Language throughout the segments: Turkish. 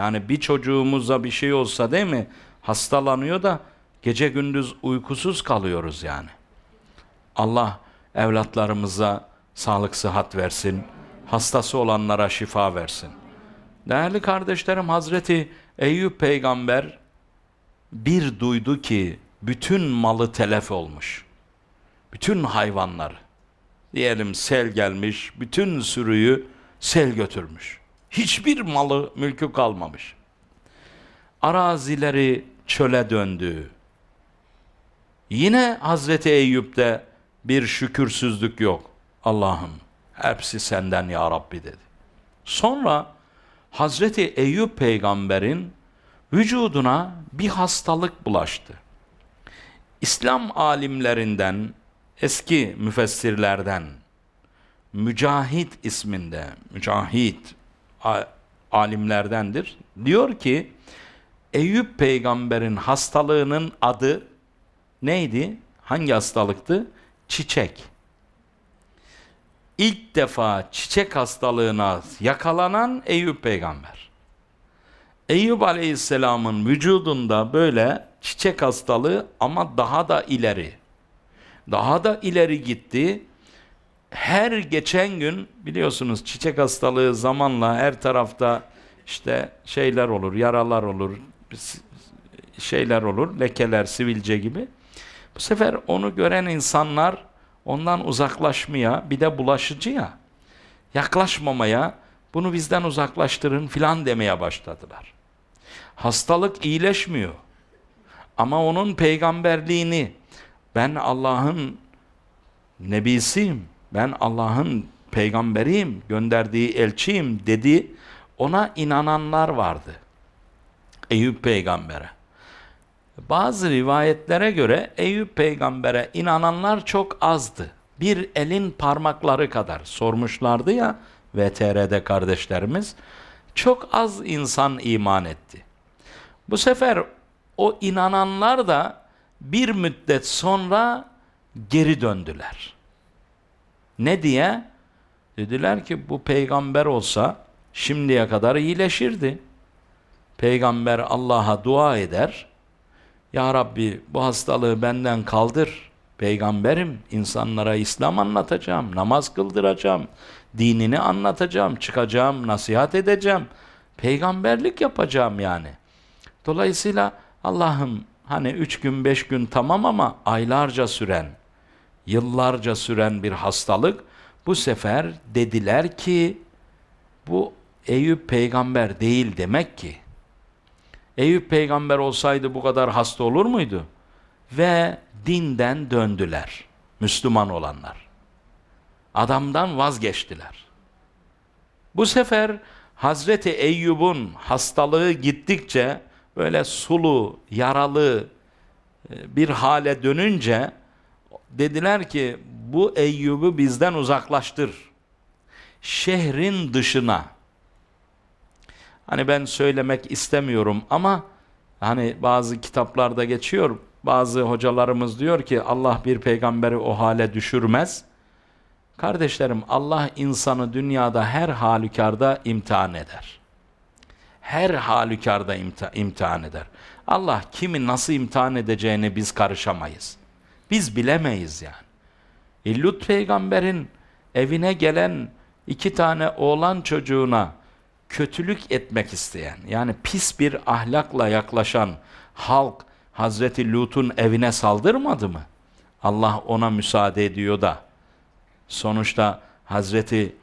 Yani bir çocuğumuza bir şey olsa değil mi? Hastalanıyor da gece gündüz uykusuz kalıyoruz yani. Allah evlatlarımıza sağlık sıhhat versin. Hastası olanlara şifa versin. Değerli kardeşlerim Hazreti Eyüp peygamber bir duydu ki bütün malı telef olmuş. Bütün hayvanlar. Diyelim sel gelmiş, bütün sürüyü sel götürmüş. Hiçbir malı, mülkü kalmamış. Arazileri çöle döndü. Yine Hazreti Eyüp'te bir şükürsüzlük yok. Allah'ım hepsi senden ya Rabbi dedi. Sonra Hazreti Eyüp peygamberin vücuduna bir hastalık bulaştı. İslam alimlerinden, eski müfessirlerden Mücahit isminde, Mücahit alimlerdendir. Diyor ki Eyüp peygamberin hastalığının adı neydi? Hangi hastalıktı? Çiçek. İlk defa çiçek hastalığına yakalanan Eyüp peygamber. Eyüp aleyhisselamın vücudunda böyle çiçek hastalığı ama daha da ileri. Daha da ileri gitti. Her geçen gün biliyorsunuz çiçek hastalığı zamanla her tarafta işte şeyler olur, yaralar olur, şeyler olur, lekeler, sivilce gibi. Bu sefer onu gören insanlar ondan uzaklaşmaya, bir de bulaşıcıya, yaklaşmamaya, bunu bizden uzaklaştırın filan demeye başladılar. Hastalık iyileşmiyor. Ama onun peygamberliğini ben Allah'ın nebisiyim, ben Allah'ın peygamberiyim, gönderdiği elçiyim dedi. Ona inananlar vardı. Eyüp peygambere. Bazı rivayetlere göre Eyüp peygambere inananlar çok azdı. Bir elin parmakları kadar sormuşlardı ya VTR'de kardeşlerimiz. Çok az insan iman etti. Bu sefer o inananlar da bir müddet sonra geri döndüler. Ne diye? Dediler ki bu peygamber olsa şimdiye kadar iyileşirdi. Peygamber Allah'a dua eder. Ya Rabbi bu hastalığı benden kaldır. Peygamberim insanlara İslam anlatacağım, namaz kıldıracağım, dinini anlatacağım, çıkacağım, nasihat edeceğim. Peygamberlik yapacağım yani. Dolayısıyla Allah'ım hani üç gün beş gün tamam ama aylarca süren, yıllarca süren bir hastalık bu sefer dediler ki bu Eyüp peygamber değil demek ki. Eyüp peygamber olsaydı bu kadar hasta olur muydu? Ve dinden döndüler. Müslüman olanlar. Adamdan vazgeçtiler. Bu sefer Hazreti Eyyub'un hastalığı gittikçe böyle sulu, yaralı e, bir hale dönünce dediler ki bu Eyyub'u bizden uzaklaştır. Şehrin dışına. Hani ben söylemek istemiyorum ama hani bazı kitaplarda geçiyor. Bazı hocalarımız diyor ki Allah bir peygamberi o hale düşürmez. Kardeşlerim Allah insanı dünyada her halükarda imtihan eder. Her halükarda imtihan eder. Allah kimi nasıl imtihan edeceğini biz karışamayız. Biz bilemeyiz yani. E, Lut peygamberin evine gelen iki tane oğlan çocuğuna kötülük etmek isteyen, yani pis bir ahlakla yaklaşan halk Hazreti Lut'un evine saldırmadı mı? Allah ona müsaade ediyor da. Sonuçta Hazreti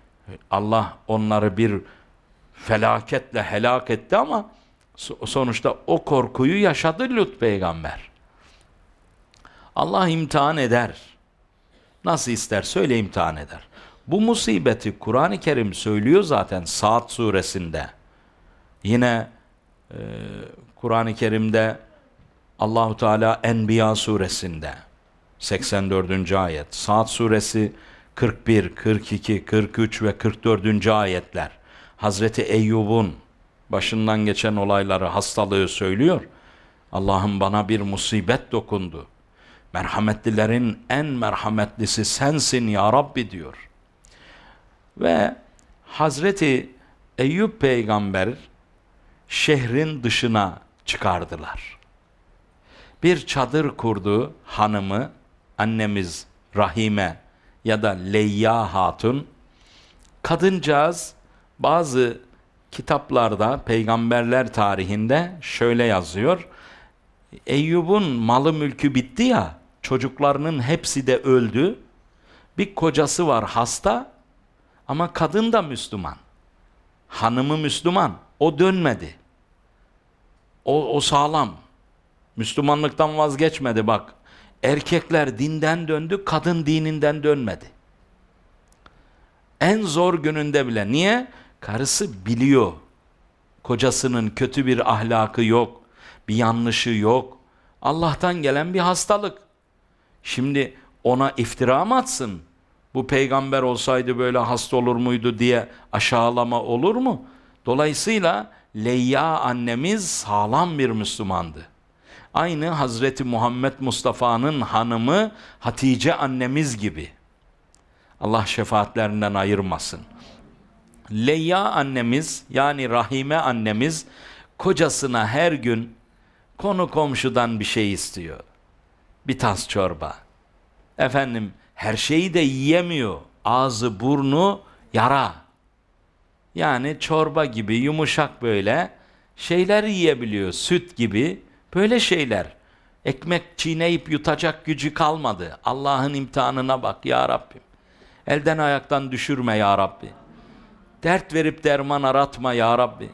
Allah onları bir felaketle helak etti ama sonuçta o korkuyu yaşadı Lut peygamber. Allah imtihan eder. Nasıl ister söyle imtihan eder. Bu musibeti Kur'an-ı Kerim söylüyor zaten Saat suresinde. Yine e, Kur'an-ı Kerim'de Allahu Teala Enbiya suresinde 84. ayet. Saat suresi 41, 42, 43 ve 44. ayetler. Hazreti Eyyub'un başından geçen olayları, hastalığı söylüyor. Allah'ım bana bir musibet dokundu. Merhametlilerin en merhametlisi sensin ya Rabbi diyor. Ve Hazreti Eyüp peygamber şehrin dışına çıkardılar. Bir çadır kurdu hanımı, annemiz Rahime ya da Leyya Hatun. Kadıncağız bazı kitaplarda, peygamberler tarihinde şöyle yazıyor. Eyyub'un malı mülkü bitti ya, çocuklarının hepsi de öldü. Bir kocası var hasta ama kadın da Müslüman. Hanımı Müslüman. O dönmedi. O, o sağlam. Müslümanlıktan vazgeçmedi bak. Erkekler dinden döndü, kadın dininden dönmedi. En zor gününde bile. Niye? Karısı biliyor. Kocasının kötü bir ahlakı yok. Bir yanlışı yok. Allah'tan gelen bir hastalık. Şimdi ona iftira mı atsın? Bu peygamber olsaydı böyle hasta olur muydu diye aşağılama olur mu? Dolayısıyla Leyya annemiz sağlam bir Müslümandı. Aynı Hazreti Muhammed Mustafa'nın hanımı Hatice annemiz gibi. Allah şefaatlerinden ayırmasın. Leyya annemiz yani Rahime annemiz kocasına her gün konu komşudan bir şey istiyor. Bir tas çorba. Efendim her şeyi de yiyemiyor. Ağzı burnu yara. Yani çorba gibi yumuşak böyle şeyler yiyebiliyor. Süt gibi böyle şeyler. Ekmek çiğneyip yutacak gücü kalmadı. Allah'ın imtihanına bak ya Rabbim. Elden ayaktan düşürme ya Rabbi. Dert verip derman aratma ya Rabbi.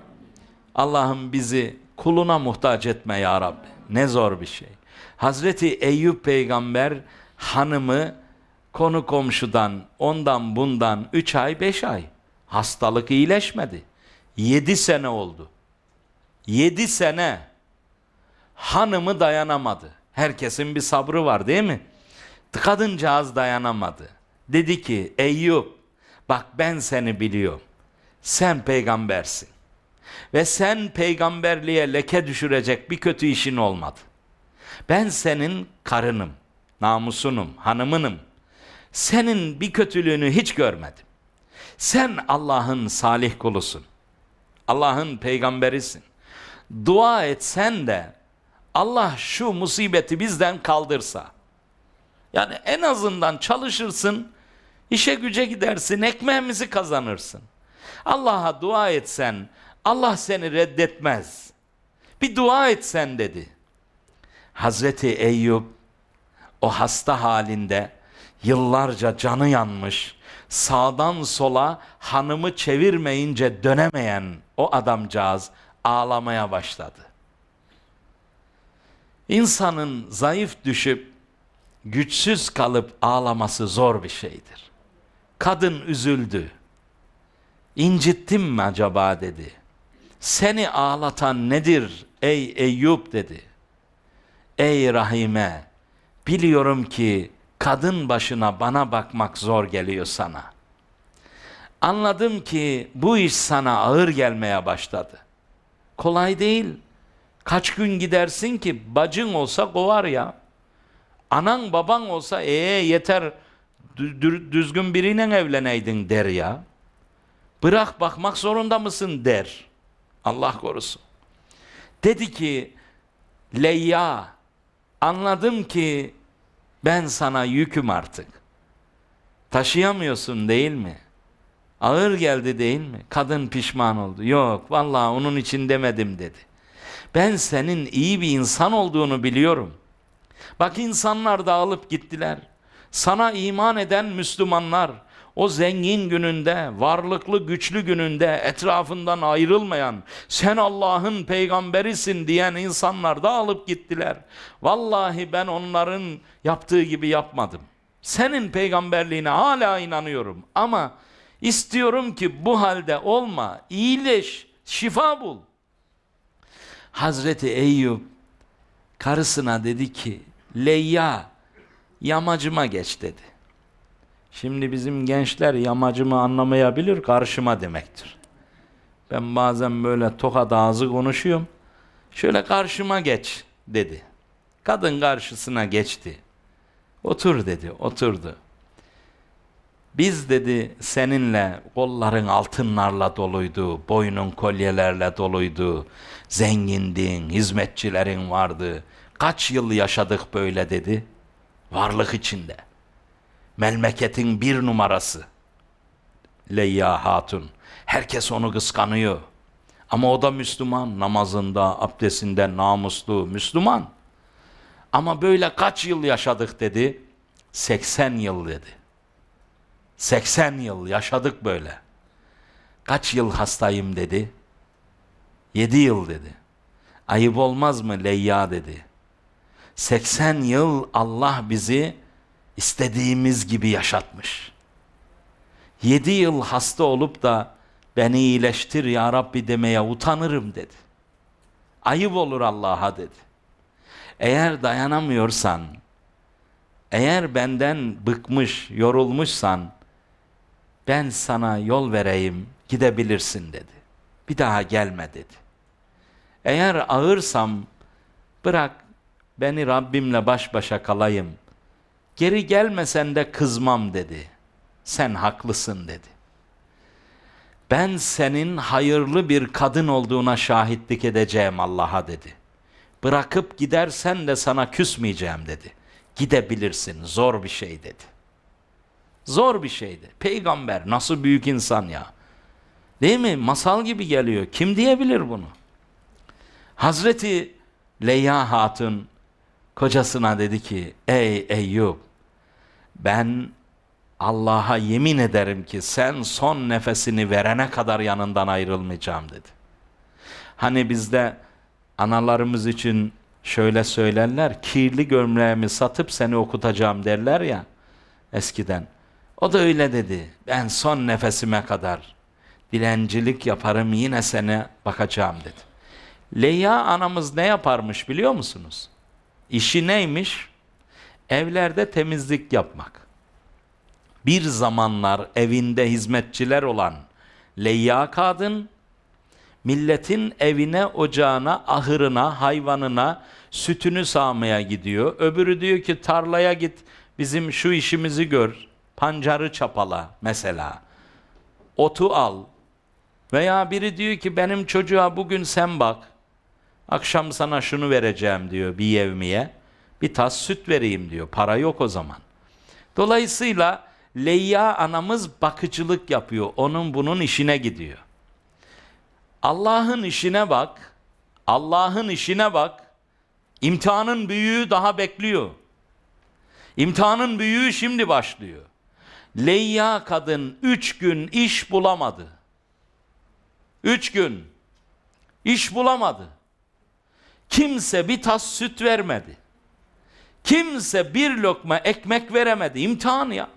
Allah'ım bizi kuluna muhtaç etme ya Rabbi. Ne zor bir şey. Hazreti Eyüp peygamber hanımı konu komşudan ondan bundan üç ay beş ay hastalık iyileşmedi. Yedi sene oldu. Yedi sene hanımı dayanamadı. Herkesin bir sabrı var değil mi? Kadıncağız dayanamadı. Dedi ki Eyüp bak ben seni biliyorum. Sen peygambersin. Ve sen peygamberliğe leke düşürecek bir kötü işin olmadı. Ben senin karınım, namusunum, hanımınım. Senin bir kötülüğünü hiç görmedim. Sen Allah'ın salih kulusun. Allah'ın peygamberisin. Dua etsen de Allah şu musibeti bizden kaldırsa. Yani en azından çalışırsın, işe güce gidersin, ekmeğimizi kazanırsın. Allah'a dua etsen Allah seni reddetmez. Bir dua etsen dedi. Hazreti Eyüp o hasta halinde yıllarca canı yanmış, sağdan sola hanımı çevirmeyince dönemeyen o adamcağız ağlamaya başladı. İnsanın zayıf düşüp güçsüz kalıp ağlaması zor bir şeydir. Kadın üzüldü. İncittim mi acaba dedi. Seni ağlatan nedir ey Eyüp dedi. Ey Rahime biliyorum ki kadın başına bana bakmak zor geliyor sana. Anladım ki bu iş sana ağır gelmeye başladı. Kolay değil. Kaç gün gidersin ki bacın olsa kovar ya. Anan baban olsa ee yeter düzgün biriyle evleneydin der ya. Bırak bakmak zorunda mısın der. Allah korusun. Dedi ki Leyya anladım ki ben sana yüküm artık. Taşıyamıyorsun değil mi? Ağır geldi değil mi? Kadın pişman oldu. Yok vallahi onun için demedim dedi. Ben senin iyi bir insan olduğunu biliyorum. Bak insanlar dağılıp gittiler. Sana iman eden Müslümanlar o zengin gününde, varlıklı güçlü gününde etrafından ayrılmayan, sen Allah'ın peygamberisin diyen insanlar dağılıp gittiler. Vallahi ben onların yaptığı gibi yapmadım. Senin peygamberliğine hala inanıyorum ama istiyorum ki bu halde olma, iyileş, şifa bul. Hazreti Eyüp karısına dedi ki, Leyya yamacıma geç dedi. Şimdi bizim gençler yamacımı anlamayabilir, karşıma demektir. Ben bazen böyle tokat ağzı konuşuyorum. Şöyle karşıma geç dedi. Kadın karşısına geçti. Otur dedi, oturdu. Biz dedi seninle kolların altınlarla doluydu, boynun kolyelerle doluydu, zengindin, hizmetçilerin vardı. Kaç yıl yaşadık böyle dedi. Varlık içinde. Memleketin bir numarası. Leyya Hatun. Herkes onu kıskanıyor. Ama o da Müslüman. Namazında, abdestinde namuslu Müslüman. Ama böyle kaç yıl yaşadık dedi. 80 yıl dedi. 80 yıl yaşadık böyle. Kaç yıl hastayım dedi. 7 yıl dedi. Ayıp olmaz mı Leyya dedi. 80 yıl Allah bizi istediğimiz gibi yaşatmış. 7 yıl hasta olup da beni iyileştir ya Rabbi demeye utanırım dedi. Ayıp olur Allah'a dedi. Eğer dayanamıyorsan, eğer benden bıkmış, yorulmuşsan, ben sana yol vereyim, gidebilirsin dedi. Bir daha gelme dedi. Eğer ağırsam, bırak beni Rabbimle baş başa kalayım. Geri gelmesen de kızmam dedi. Sen haklısın dedi. Ben senin hayırlı bir kadın olduğuna şahitlik edeceğim Allah'a dedi. Bırakıp gidersen de sana küsmeyeceğim dedi. Gidebilirsin zor bir şey dedi. Zor bir şeydi. Peygamber nasıl büyük insan ya. Değil mi? Masal gibi geliyor. Kim diyebilir bunu? Hazreti Leyla Hatun kocasına dedi ki ey Eyüp ben Allah'a yemin ederim ki sen son nefesini verene kadar yanından ayrılmayacağım dedi. Hani bizde analarımız için şöyle söylerler kirli gömleğimi satıp seni okutacağım derler ya eskiden. O da öyle dedi. Ben son nefesime kadar dilencilik yaparım yine sene bakacağım dedi. Leyla anamız ne yaparmış biliyor musunuz? İşi neymiş? Evlerde temizlik yapmak. Bir zamanlar evinde hizmetçiler olan Leyla kadın, milletin evine, ocağına, ahırına, hayvanına sütünü sağmaya gidiyor. Öbürü diyor ki tarlaya git bizim şu işimizi gör. Pancarı çapala mesela. Otu al. Veya biri diyor ki benim çocuğa bugün sen bak. Akşam sana şunu vereceğim diyor bir yevmiye. Bir tas süt vereyim diyor. Para yok o zaman. Dolayısıyla Leyya anamız bakıcılık yapıyor. Onun bunun işine gidiyor. Allah'ın işine bak. Allah'ın işine bak. İmtihanın büyüğü daha bekliyor. İmtihanın büyüğü şimdi başlıyor. Leyya kadın üç gün iş bulamadı. Üç gün iş bulamadı. Kimse bir tas süt vermedi. Kimse bir lokma ekmek veremedi. İmtihan ya.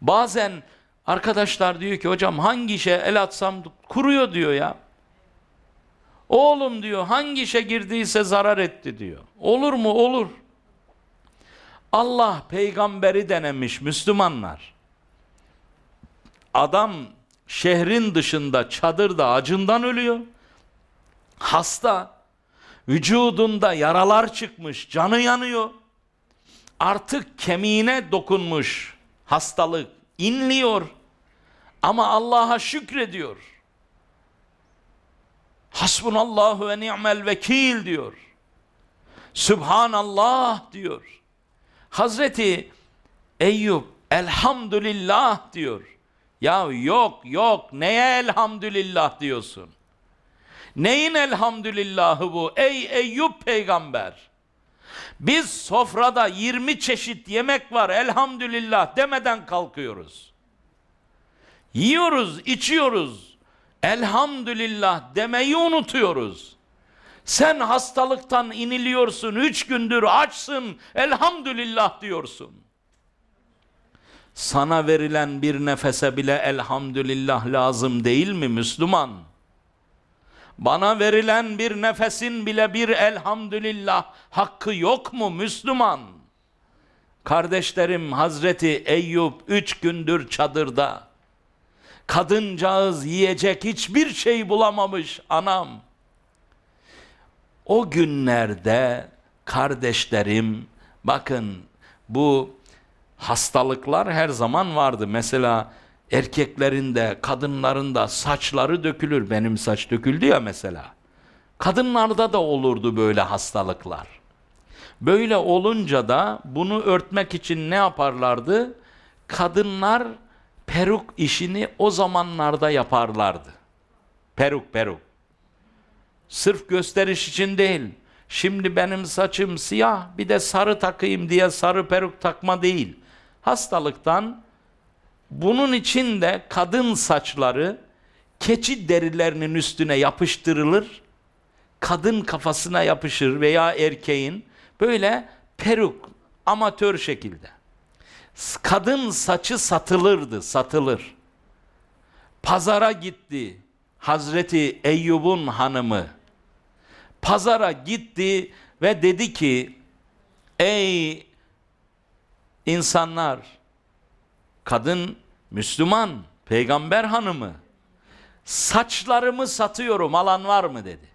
Bazen arkadaşlar diyor ki hocam hangi işe el atsam kuruyor diyor ya. Oğlum diyor hangi işe girdiyse zarar etti diyor. Olur mu? Olur. Allah peygamberi denemiş Müslümanlar. Adam şehrin dışında çadırda acından ölüyor. Hasta. Vücudunda yaralar çıkmış, canı yanıyor. Artık kemiğine dokunmuş hastalık, inliyor. Ama Allah'a şükrediyor. Hasbunallahu ve ni'mel vekil diyor. Sübhanallah diyor. Hazreti Eyüp elhamdülillah diyor. Ya yok yok neye elhamdülillah diyorsun? Neyin elhamdülillahı bu? Ey Eyüp peygamber. Biz sofrada 20 çeşit yemek var elhamdülillah demeden kalkıyoruz. Yiyoruz, içiyoruz. Elhamdülillah demeyi unutuyoruz. Sen hastalıktan iniliyorsun, üç gündür açsın, elhamdülillah diyorsun. Sana verilen bir nefese bile elhamdülillah lazım değil mi Müslüman? Bana verilen bir nefesin bile bir elhamdülillah hakkı yok mu Müslüman? Kardeşlerim Hazreti Eyüp üç gündür çadırda. Kadıncağız yiyecek hiçbir şey bulamamış anam. O günlerde kardeşlerim bakın bu hastalıklar her zaman vardı. Mesela erkeklerin de kadınların da saçları dökülür. Benim saç döküldü ya mesela. Kadınlarda da olurdu böyle hastalıklar. Böyle olunca da bunu örtmek için ne yaparlardı? Kadınlar peruk işini o zamanlarda yaparlardı. Peruk peruk. Sırf gösteriş için değil. Şimdi benim saçım siyah bir de sarı takayım diye sarı peruk takma değil. Hastalıktan bunun için de kadın saçları keçi derilerinin üstüne yapıştırılır. Kadın kafasına yapışır veya erkeğin böyle peruk amatör şekilde. Kadın saçı satılırdı, satılır. Pazara gitti. Hazreti Eyyub'un hanımı pazara gitti ve dedi ki ey insanlar kadın Müslüman peygamber hanımı saçlarımı satıyorum alan var mı dedi.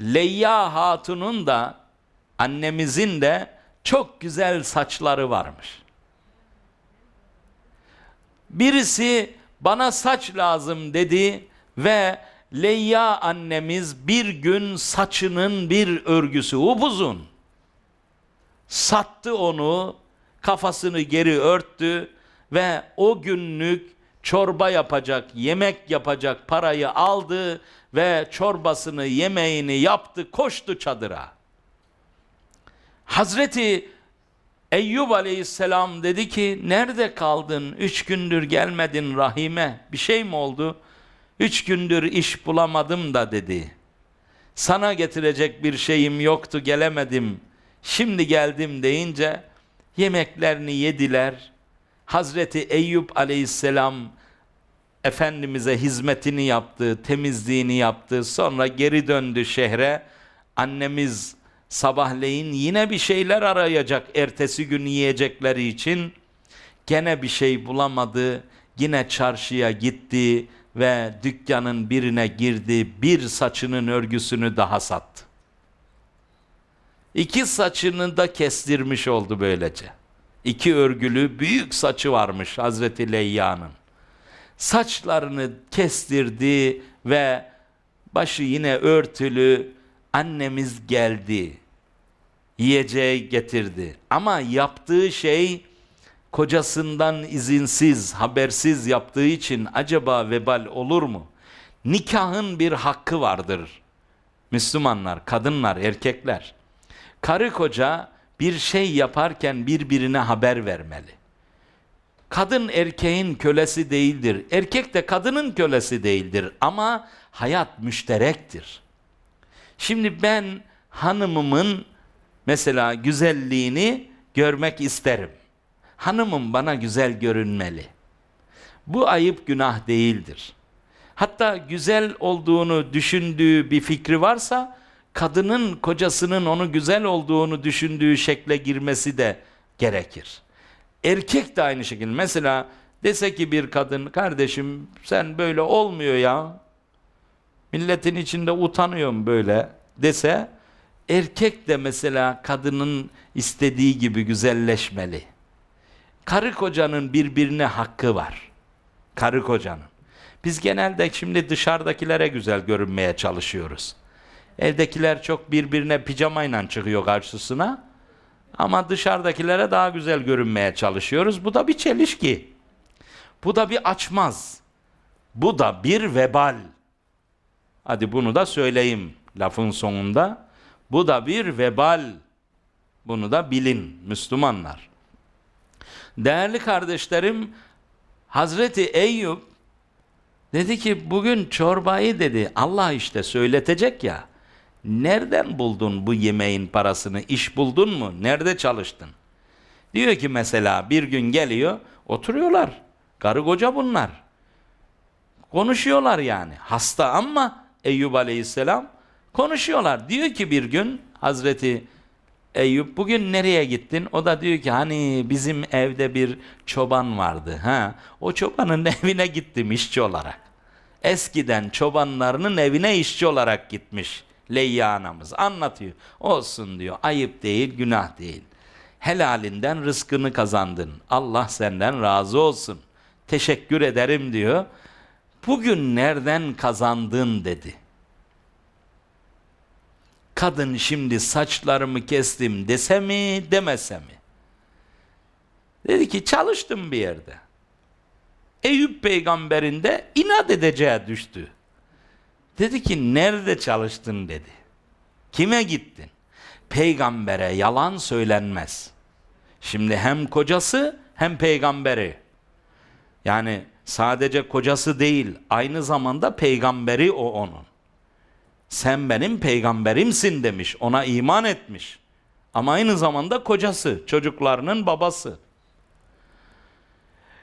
Leyya Hatun'un da annemizin de çok güzel saçları varmış. Birisi bana saç lazım dedi ve Leyya annemiz bir gün saçının bir örgüsü upuzun. Sattı onu, kafasını geri örttü ve o günlük çorba yapacak, yemek yapacak parayı aldı ve çorbasını, yemeğini yaptı, koştu çadıra. Hazreti Eyyub aleyhisselam dedi ki nerede kaldın? Üç gündür gelmedin rahime. Bir şey mi oldu? Üç gündür iş bulamadım da dedi. Sana getirecek bir şeyim yoktu gelemedim. Şimdi geldim deyince yemeklerini yediler. Hazreti Eyüp aleyhisselam Efendimiz'e hizmetini yaptı, temizliğini yaptı. Sonra geri döndü şehre. Annemiz sabahleyin yine bir şeyler arayacak ertesi gün yiyecekleri için. Gene bir şey bulamadı. Yine çarşıya gitti ve dükkanın birine girdi. Bir saçının örgüsünü daha sattı. İki saçını da kestirmiş oldu böylece. İki örgülü büyük saçı varmış Hazreti Leyya'nın. Saçlarını kestirdi ve başı yine örtülü annemiz geldi. Yiyeceği getirdi. Ama yaptığı şey kocasından izinsiz, habersiz yaptığı için acaba vebal olur mu? Nikahın bir hakkı vardır. Müslümanlar, kadınlar, erkekler. Karı koca bir şey yaparken birbirine haber vermeli. Kadın erkeğin kölesi değildir. Erkek de kadının kölesi değildir. Ama hayat müşterektir. Şimdi ben hanımımın mesela güzelliğini görmek isterim. Hanımım bana güzel görünmeli. Bu ayıp günah değildir. Hatta güzel olduğunu düşündüğü bir fikri varsa kadının kocasının onu güzel olduğunu düşündüğü şekle girmesi de gerekir. Erkek de aynı şekilde. Mesela dese ki bir kadın kardeşim sen böyle olmuyor ya. Milletin içinde utanıyorum böyle dese erkek de mesela kadının istediği gibi güzelleşmeli. Karı kocanın birbirine hakkı var. Karı kocanın. Biz genelde şimdi dışarıdakilere güzel görünmeye çalışıyoruz. Evdekiler çok birbirine pijamayla çıkıyor karşısına. Ama dışarıdakilere daha güzel görünmeye çalışıyoruz. Bu da bir çelişki. Bu da bir açmaz. Bu da bir vebal. Hadi bunu da söyleyeyim lafın sonunda. Bu da bir vebal. Bunu da bilin Müslümanlar. Değerli kardeşlerim, Hazreti Eyüp dedi ki bugün çorbayı dedi Allah işte söyletecek ya. Nereden buldun bu yemeğin parasını? İş buldun mu? Nerede çalıştın? Diyor ki mesela bir gün geliyor, oturuyorlar. Karı koca bunlar. Konuşuyorlar yani. Hasta ama Eyüp Aleyhisselam konuşuyorlar. Diyor ki bir gün Hazreti Eyüp bugün nereye gittin? O da diyor ki hani bizim evde bir çoban vardı. Ha, o çobanın evine gittim işçi olarak. Eskiden çobanlarının evine işçi olarak gitmiş Leyya anamız anlatıyor. Olsun diyor ayıp değil günah değil. Helalinden rızkını kazandın. Allah senden razı olsun. Teşekkür ederim diyor. Bugün nereden kazandın dedi. Kadın şimdi saçlarımı kestim dese mi demese mi? Dedi ki çalıştım bir yerde. Eyüp peygamberin de inat edeceği düştü. Dedi ki nerede çalıştın dedi. Kime gittin? Peygambere yalan söylenmez. Şimdi hem kocası hem peygamberi. Yani sadece kocası değil, aynı zamanda peygamberi o onun. Sen benim peygamberimsin demiş, ona iman etmiş. Ama aynı zamanda kocası, çocuklarının babası.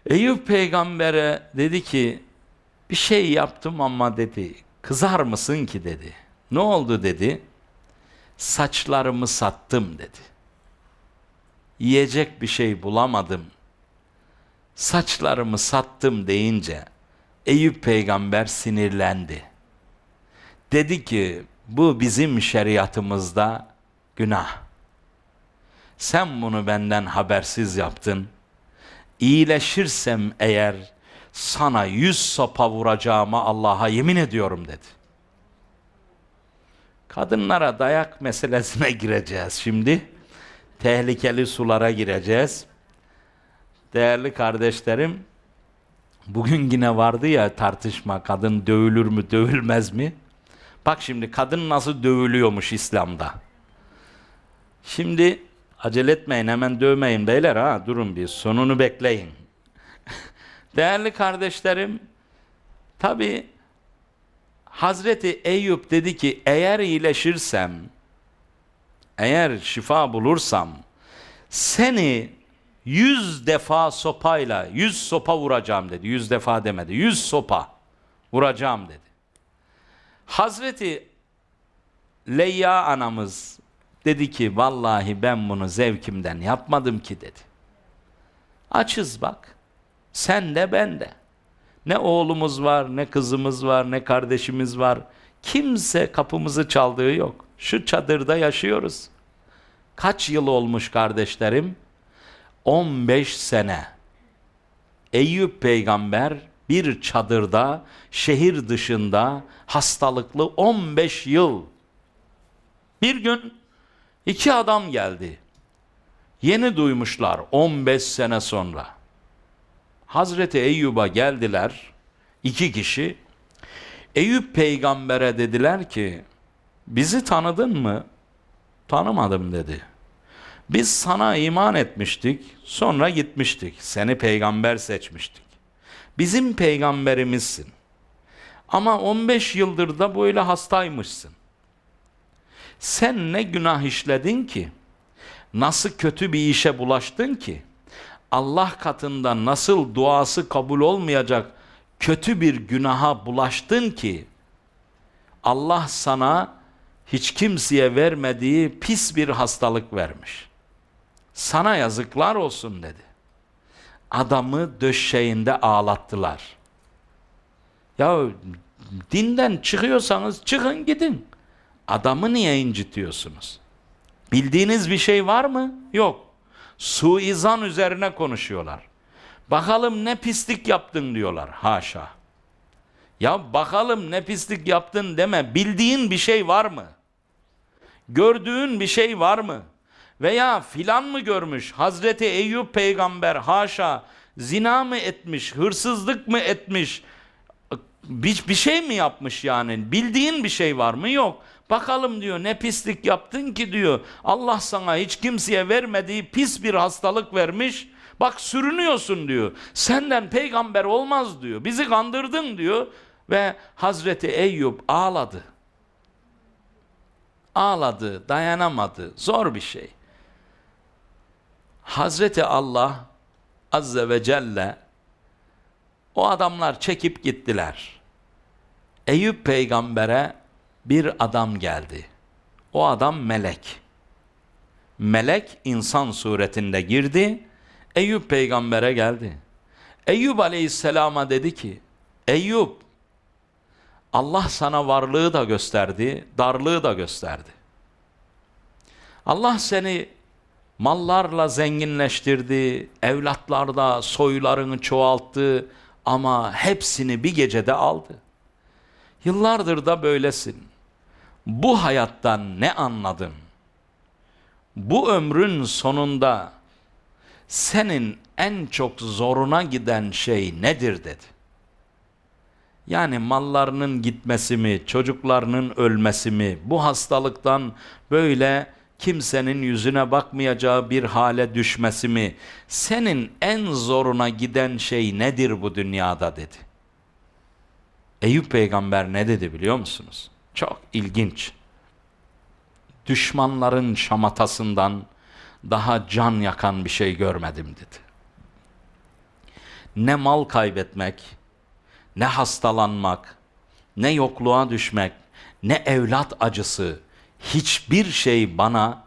Eyüp peygambere dedi ki, bir şey yaptım ama dedi, kızar mısın ki dedi. Ne oldu dedi, saçlarımı sattım dedi. Yiyecek bir şey bulamadım. Saçlarımı sattım deyince Eyüp peygamber sinirlendi. Dedi ki bu bizim şeriatımızda günah. Sen bunu benden habersiz yaptın. İyileşirsem eğer sana yüz sopa vuracağıma Allah'a yemin ediyorum dedi. Kadınlara dayak meselesine gireceğiz şimdi. Tehlikeli sulara gireceğiz. Değerli kardeşlerim, bugün yine vardı ya tartışma kadın dövülür mü dövülmez mi? Bak şimdi kadın nasıl dövülüyormuş İslam'da. Şimdi acele etmeyin hemen dövmeyin beyler ha durun bir sonunu bekleyin. Değerli kardeşlerim tabi Hazreti Eyüp dedi ki eğer iyileşirsem eğer şifa bulursam seni yüz defa sopayla yüz sopa vuracağım dedi. Yüz defa demedi. Yüz sopa vuracağım dedi. Hazreti Leyya anamız dedi ki vallahi ben bunu zevkimden yapmadım ki dedi. Açız bak. Sen de ben de. Ne oğlumuz var, ne kızımız var, ne kardeşimiz var. Kimse kapımızı çaldığı yok. Şu çadırda yaşıyoruz. Kaç yıl olmuş kardeşlerim? 15 sene. Eyüp peygamber bir çadırda, şehir dışında, hastalıklı 15 yıl. Bir gün iki adam geldi. Yeni duymuşlar 15 sene sonra. Hazreti Eyyub'a geldiler iki kişi. Eyüp peygambere dediler ki bizi tanıdın mı? Tanımadım dedi. Biz sana iman etmiştik, sonra gitmiştik. Seni peygamber seçmiştik. Bizim peygamberimizsin. Ama 15 yıldır da böyle hastaymışsın. Sen ne günah işledin ki? Nasıl kötü bir işe bulaştın ki? Allah katında nasıl duası kabul olmayacak kötü bir günaha bulaştın ki Allah sana hiç kimseye vermediği pis bir hastalık vermiş. Sana yazıklar olsun dedi. Adamı döşeğinde ağlattılar. Ya dinden çıkıyorsanız çıkın gidin. Adamı niye incitiyorsunuz? Bildiğiniz bir şey var mı? Yok. Suizan üzerine konuşuyorlar. Bakalım ne pislik yaptın diyorlar. Haşa. Ya bakalım ne pislik yaptın deme. Bildiğin bir şey var mı? Gördüğün bir şey var mı? Veya filan mı görmüş? Hazreti Eyüp peygamber haşa zina mı etmiş? Hırsızlık mı etmiş? Bir, bir şey mi yapmış yani? Bildiğin bir şey var mı? Yok. Bakalım diyor ne pislik yaptın ki diyor. Allah sana hiç kimseye vermediği pis bir hastalık vermiş. Bak sürünüyorsun diyor. Senden peygamber olmaz diyor. Bizi kandırdın diyor. Ve Hazreti Eyüp ağladı. Ağladı, dayanamadı. Zor bir şey. Hazreti Allah Azze ve Celle o adamlar çekip gittiler. Eyüp peygambere bir adam geldi. O adam melek. Melek insan suretinde girdi. Eyüp peygambere geldi. Eyüp aleyhisselama dedi ki, Eyüp, Allah sana varlığı da gösterdi, darlığı da gösterdi. Allah seni Mallarla zenginleştirdi, evlatlarda soylarını çoğalttı ama hepsini bir gecede aldı. Yıllardır da böylesin. Bu hayattan ne anladın? Bu ömrün sonunda senin en çok zoruna giden şey nedir dedi. Yani mallarının gitmesi mi, çocuklarının ölmesi mi, bu hastalıktan böyle kimsenin yüzüne bakmayacağı bir hale düşmesi mi, senin en zoruna giden şey nedir bu dünyada dedi. Eyüp peygamber ne dedi biliyor musunuz? Çok ilginç. Düşmanların şamatasından daha can yakan bir şey görmedim dedi. Ne mal kaybetmek, ne hastalanmak, ne yokluğa düşmek, ne evlat acısı, hiçbir şey bana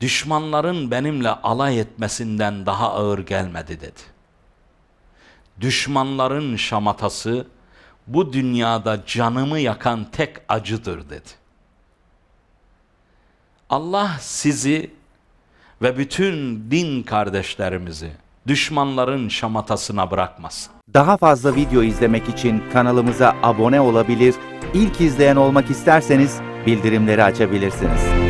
düşmanların benimle alay etmesinden daha ağır gelmedi dedi. Düşmanların şamatası bu dünyada canımı yakan tek acıdır dedi. Allah sizi ve bütün din kardeşlerimizi düşmanların şamatasına bırakmasın. Daha fazla video izlemek için kanalımıza abone olabilir, ilk izleyen olmak isterseniz bildirimleri açabilirsiniz.